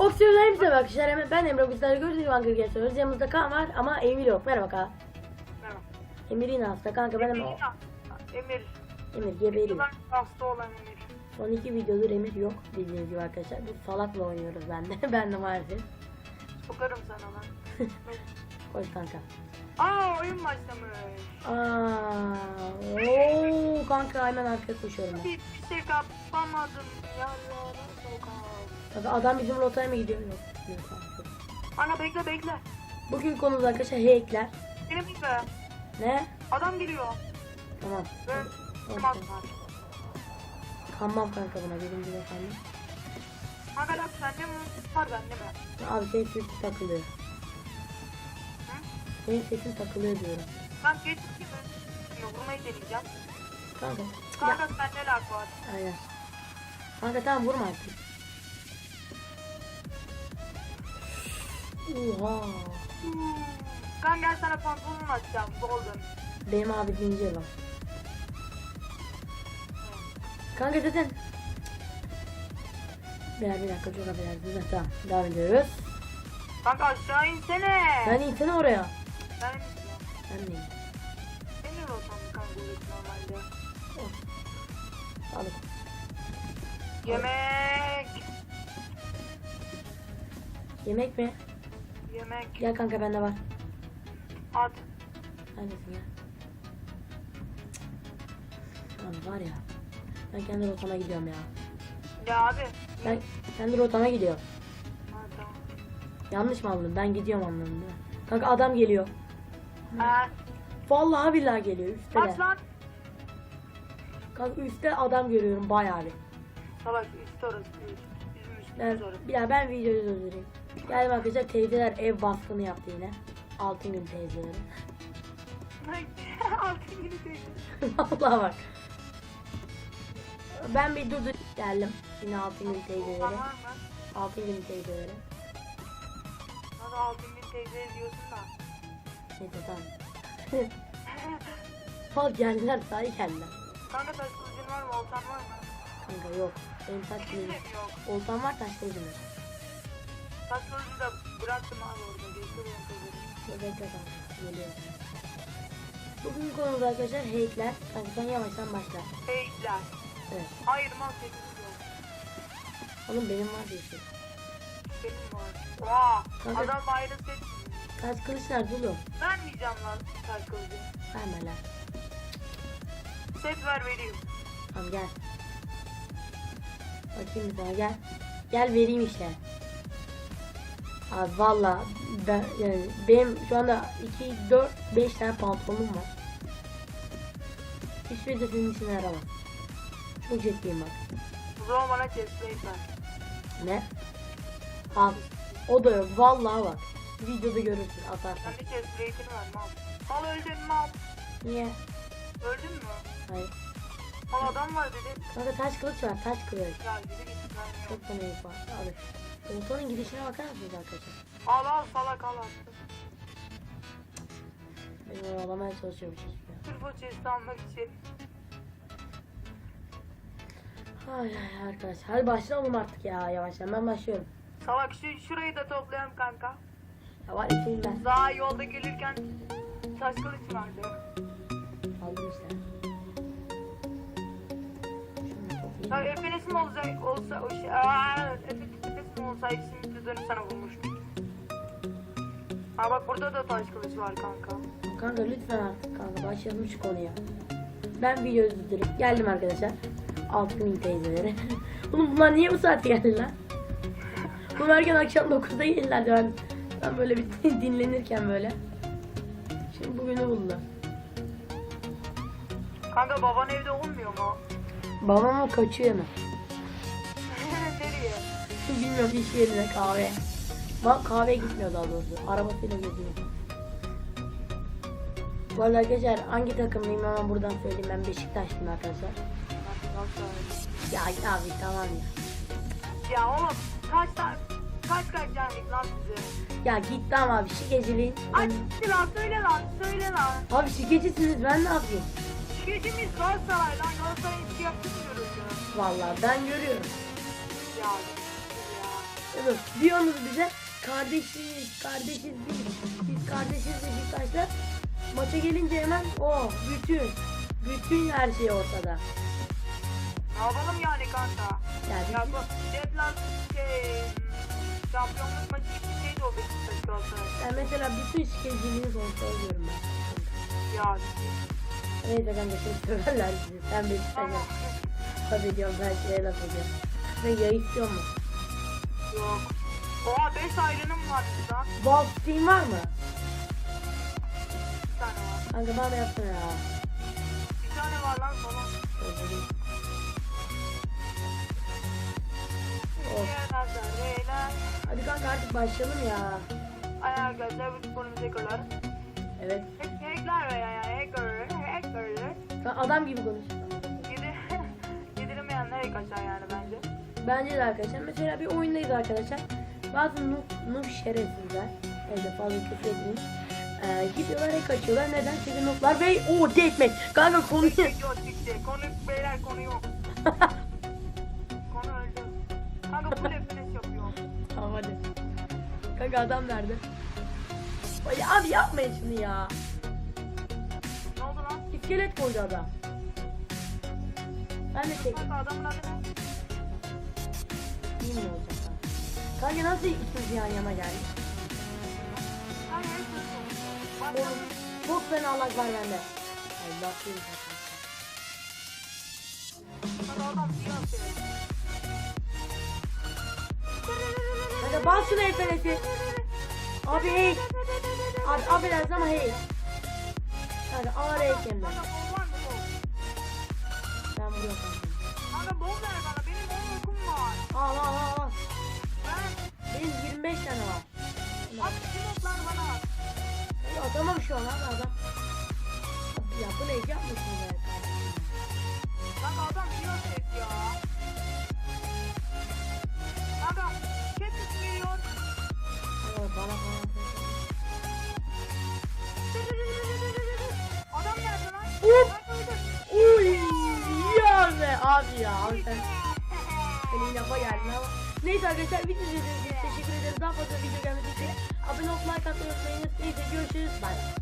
Oksiyonlarımıza bak arkadaşlar. Ben Emre Bizler Hunger Games oynuyoruz. Yanımızda Kaan var ama Emir yok. Merhaba Kaan. Merhaba. Emir yine hasta. Kanka ben Emir, hemen... Emir. Emir geberiyor. Hasta olan Emir. Son iki videodur Emir yok. Bildiğiniz gibi arkadaşlar. Biz salakla oynuyoruz ben de. ben de maalesef. Sokarım sana lan. Koş kanka. Aa oyun başlamış. Aa, oo, kanka hemen arkaya koşuyorum ben. Bir, bir şey kapamadım. Yallara Kanka adam bizim rotaya mı gidiyor? Yok. gitmiyor kanka. Ana bekle bekle. Bugün konumuz arkadaşlar hackler. Benim bekle. Ne? Adam geliyor. Tamam. Ve Tamam? Kanmam kanka buna birinci de kanmam. Kanka lan sende mi? Var bende mi? Abi senin sesin takılıyor. Hı? Senin sesin takılıyor diyorum. Ben geç gibi. Şimdi vurmayı deneyeceğim. Kanka. Kanka sende lag var. Aynen. Kanka tamam vurma artık. Oha. Kan gel sana pantolon açacağım. Golden. Benim abi zincir var. Kanka zaten. Bir, bir dakika çok affedersiniz. Ha, Tamam devam ediyoruz. Kanka aşağı insene. Ben insene oraya. Ben Ben neyim? Senin rotan kanka normalde. Sağlık. Yemek. Yemek mi? Yemek. Gel kanka bende var. At. Neredesin ya? Abi var ya. Ben kendi rotama gidiyorum ya. Ya abi. Ben kendi rotama gidiyorum. Tamam. Yanlış mı anladın? Ben gidiyorum anlamında. Kanka adam geliyor. Ha, Vallahi billahi geliyor üstte. kaç lan? Kanka üstte adam görüyorum bayağı bir. Salak üst orası. üst. Bizim Ben, üstümüz orası. bir daha ben videoyu durdurayım. Geldim arkadaşlar teyzeler ev baskını yaptı yine. Altın gün teyzeleri. Altın gibi değil. Vallahi bak. Ben bir durdur geldim. Yine altın gün teyzeleri. Altın gün teyzeleri. Hadi altın bin teyze diyorsun da. Neyse tamam. Bak geldiler sahi geldiler. Kanka taş kılıcın var mı? Oltan var mı? Kanka yok. Benim taş kılıcım. Oltan var taş kılıcım yok. Kılıcı da bıraktım abi orada. Bekle kanka. Geliyorum. Bugün konumuz arkadaşlar hackler. Kanka sen yavaştan başla. Feyitler. Evet. Hayır mal. Oğlum benim var bir şey. Benim var. Oha. Kanka- Adam ayrı set. Taş kılıç nerede oğlum? Vermeyeceğim lan taş kılıcı. Verme lan. Set ver vereyim. Tamam gel. Bakayım bir sana gel. Gel vereyim işte. Abi valla ben yani benim şu anda 2 4 5 tane pantolonum var. Hiçbiri de senin işine yaramaz. Çok ciddiyim bak. O zaman bana ver. Ne? Al. O da yok. Vallahi bak. Videoda görürsün atarsın. Sen de chestplate'ini ver mal. Mal öldün mal. Niye? Öldün mü? Hayır. Mal adam var dedi. Kanka taş kılıç var. Taş kılıç. Ya yürü git ben. Çok da neyik var. Abi. Ortanın gidişine bakar mısınız arkadaşlar? Al al salak al attım. Beni oyalamaya çalışıyormuş hiçbir. Sırf o chest'i almak için. Ay ay arkadaşlar. Hadi başlayalım artık ya yavaştan. Ben başlıyorum. Salak şu, şurayı da toplayalım kanka. Ya var ikiyim ben. Daha yolda gelirken taş kılıç vardı. Aldım işte. Ya toplayayım. Efenes'im olacak olsa o şey aaa Efenes'im olsaydı şimdi dönüp sana vurmuştum. Ha bak burada da taş kılıç var kanka. Kanka lütfen artık kanka başlayalım şu konuya. Ben videoyu durdurayım. Geldim arkadaşlar. Altın teyzeleri. Oğlum bunlar niye bu saate geldi lan? Bunlar erken akşam 9'da gelirlerdi ben. Ben böyle bir dinlenirken böyle. Şimdi bugünü buldular. Kanka baban evde olmuyor mu? Babam kaçıyor mu? Nereye? Bilmiyorum iş yerine kahve. Bak kahveye gitmiyor daha doğrusu. Arabasıyla geziyor. Bu arada arkadaşlar hangi takımlıyım ama buradan söyleyeyim ben Beşiktaşlıyım arkadaşlar. Ya abi tamam ya. Ya oğlum kaç tane kaç kaç yendik lan sizi? Ya gitti ama abi şikeciliğin. Ay lan söyle lan söyle lan. Abi şikecisiniz ben ne yapayım? Şirketimiz Galatasaray lan Galatasaray'ın işi yaptırmıyoruz ya. Vallahi ben görüyorum. Ya Oğlum diyorsunuz bize kardeşiz, kardeşiz biz. Biz kardeşiz Beşiktaş'ta. Maça gelince hemen o bütün bütün her şey ortada. Ne yapalım yani kanka? Yani Ya bu Deplas şey şampiyonluk maçı gibi şey de oldu Beşiktaş Galatasaray. yani mesela bütün şikayetçiliğini sonuçta alıyorum ben. Ya Evet efendim çok severler sizi. Sen Beşiktaş'a tabii diyorum ben şeye laf ediyorum. Ve yağ istiyor mu? Yok. Oha 5 ayrınım var burada. Bal Steam var mı? Bir tane var. Kanka bana yapsana ya. Bir tane var lan. Of. Beyler. Hadi kanka artık başlayalım ya. Ay arkadaşlar bu sporumuzu hackerlar. Evet. Hackler veya ya hacker, hackerler. Sen adam gibi konuş. Yedi, yedirilmeyenler hack yani bence. De arkadaşlar. Mesela bir oyundayız arkadaşlar. Bazı noob, noob şerefsizler. Evde fazla küfür etmeyin. Ee, gidiyorlar ek açıyorlar. Neden? Çünkü nooblar ve o deathmatch. Kanka konuyu... Yok bitti. Konu beyler konu yok. konu öldü. Kanka full FPS yapıyor. tamam hadi. Kanka adam nerede? Ay, abi yapmayın şunu ya. Ne oldu lan? İskelet koydu adam. Ben de çek. Kanka adamın adı ne? İyi mi olacak kanka? Nasıl ikimiz yan yana geldik? Oğlum çok fena lag var bende. Bir atıyor. Kanka bas şunu FNS'i. Abi hey. Abi affedersin ama hey. Kanka ağır mı bol? Ben vuruyorum Abi ya bu ne yapmışsın ya kardeşim. Kanka adam bir atıyor ya. Kanka kepis bana bana. Adam nerede lan? Hop. Uy ya be abi ya. Abi sen senin lafa geldin ama. Neyse arkadaşlar video izlediğiniz için teşekkür ederiz. Daha fazla video gelmesi için abone olmayı, like atmayı unutmayınız. Neyse görüşürüz. Bye.